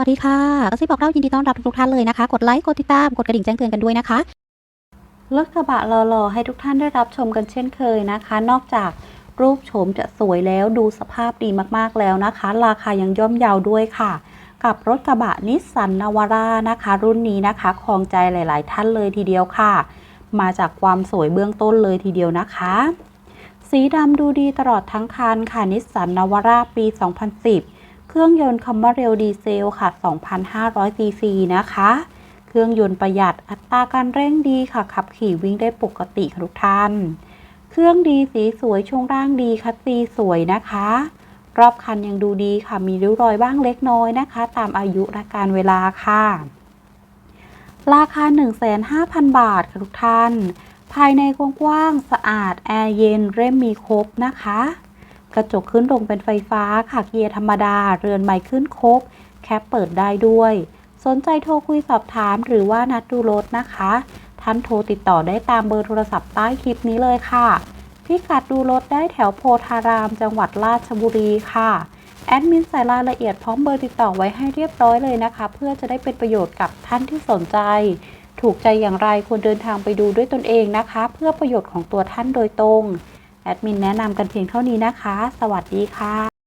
วัสดีค่ะกระซิบบอกเล่ายินดีต้อนรับทุกท่านเลยนะคะ กดไลค์ กดติดตาม กดกระดิ่งแจ้งเตือนกันด้วยนะคะ รถกระบะหล่อๆให้ทุกท่านได้รับชมกันเช่นเคยนะคะ นอกจากรูปโฉมจะสวยแล้วดูสภาพดีมากๆแล้วนะคะ ราคายังย่อมเยาวด้วยค่ะ กับรถกระบะนิสสันนาวาร่านะคะ รุ่นนี้นะคะครองใจหลาย ๆ ท่านเลยทีเดียวค่ะ มาจากความสวยเบื้องต้นเลยทีเดียวนะคะ สีดำดูดีตลอดทั้งคันค่ะนิสสันนาวาร่าปี 2010 เครื่องยนต์คัมเบอร์เรลดีเซลค่ะ 2,500 ซีซีนะคะ เครื่องยนต์ประหยัดอัตราการเร่งดีค่ะ ขับขี่วิ่งได้ปกติค่ะทุกท่าน เครื่องดีสีสวยช่วงล่างดีคัสซีสวยนะคะ รอบคันยังดูดีค่ะ มีริ้วรอยบ้างเล็กน้อยนะคะ ตามอายุและการเวลาค่ะ ราคา 15,000บาทค่ะทุกท่าน ภายในกว้างๆสะอาดแอร์เย็นเร่มมีครบนะคะ กระจกขึ้นลงเป็นไฟฟ้าค่ะเกียร์ธรรมดา เรือนใหม่ขึ้นครบ แคปเปิดได้ด้วย สนใจโทรคุยสอบถามหรือว่านัดดูรถนะคะ ท่านโทรติดต่อได้ตามเบอร์โทรศัพท์ใต้คลิปนี้เลยค่ะ พิกัดดูรถได้แถวโพธาราม จังหวัดราชบุรีค่ะแอดมินใส่รายละเอียดพร้อมเบอร์ติดต่อไว้ให้เรียบร้อยเลยนะคะ เพื่อจะได้เป็นประโยชน์กับท่านที่สนใจ ถูกใจอย่างไรควรเดินทางไปดูด้วยตนเองนะคะ เพื่อประโยชน์ของตัวท่านโดยตรง ดมินแนะนำกันเพียงเท่านี้นะคะ สวัสดีค่ะ